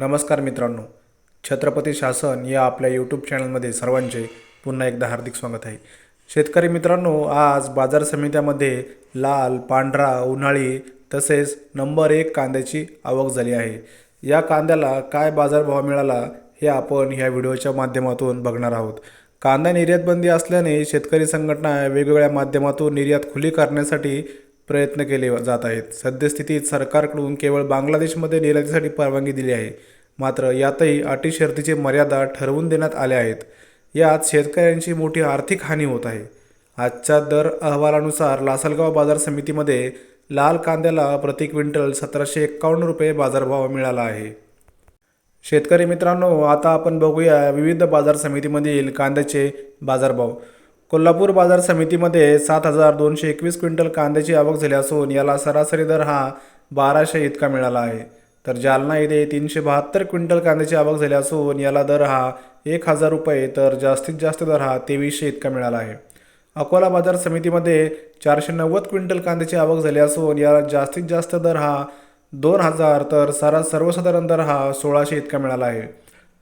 नमस्कार मित्रांनो. छत्रपती शासन या आपल्या यूट्यूब चॅनलमध्ये सर्वांचे पुन्हा एकदा हार्दिक स्वागत आहे. शेतकरी मित्रांनो आज बाजार समित्यामध्ये लाल पांढरा उन्हाळी तसेच नंबर एक कांद्याची आवक झाली आहे. या कांद्याला काय बाजारभाव मिळाला हे आपण ह्या व्हिडिओच्या माध्यमातून बघणार आहोत. कांदा निर्यातबंदी असल्याने शेतकरी संघटना वेगवेगळ्या माध्यमातून निर्यात खुली करण्यासाठी प्रयत्न केले जात आहेत. सद्यस्थितीत सरकारकडून केवळ बांगलादेशमध्ये निर्यातीसाठी परवानगी दिली आहे. मात्र यातही अटी शर्तीची मर्यादा ठरवून देण्यात आल्या आहेत. यात शेतकऱ्यांची मोठी आर्थिक हानी होत आहे. आजच्या दर अहवालानुसार लासलगाव बाजार समितीमध्ये लाल कांद्याला प्रति क्विंटल सतराशे एक्कावन्न रुपये बाजारभाव मिळाला आहे. शेतकरी मित्रांनो आता आपण बघूया विविध बाजार समितीमधील कांद्याचे बाजारभाव. कोल्हापूर बाजार समितीमध्ये सात हजार दोनशे एकवीस क्विंटल कांद्याची आवक झाली असून याला सरासरी दर हा बाराशे इतका मिळाला आहे. तर जालना येथे तीनशे बहात्तर क्विंटल कांद्याची आवक झाली असून याला दर हा एक हजार रुपये तर जास्तीत जास्त दर हा तेवीसशे इतका मिळाला आहे. अकोला बाजार समितीमध्ये चारशे नव्वद क्विंटल कांद्याची आवक झाली असून याला जास्तीत जास्त दर हा दोन हजार तर सारा सर्वसाधारण दर हा सोळाशे इतका मिळाला आहे.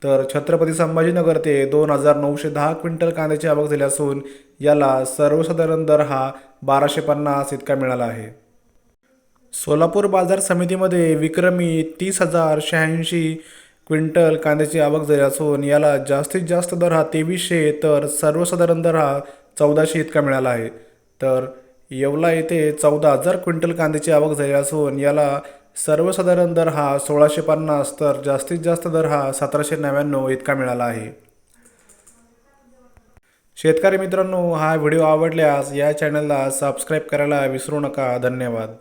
तर छत्रपती संभाजीनगर ते दोन हजार नऊशे दहा क्विंटल कांद्याची आवक झाली असून याला सर्वसाधारण दर हा बाराशे पन्नास इतका मिळाला आहे. सोलापूर बाजार समितीमध्ये विक्रमी तीस हजार शहाऐंशी क्विंटल कांद्याची आवक झाली असून याला जास्तीत जास्त दर हा तेवीसशे तर सर्वसाधारण दर हा चौदाशे इतका मिळाला आहे. तर येवला येथे चौदा हजार क्विंटल कांद्याची आवक झाली असून याला सर्वसाधारण दर हा सोळाशे पन्नास तर जास्तीत जास्त दर हा सतराशे नव्याण्णव इतका मिळाला आहे. शेतकरी मित्रांनो हा व्हिडिओ आवडल्यास या चॅनलला सबस्क्राईब करायला विसरू नका. धन्यवाद.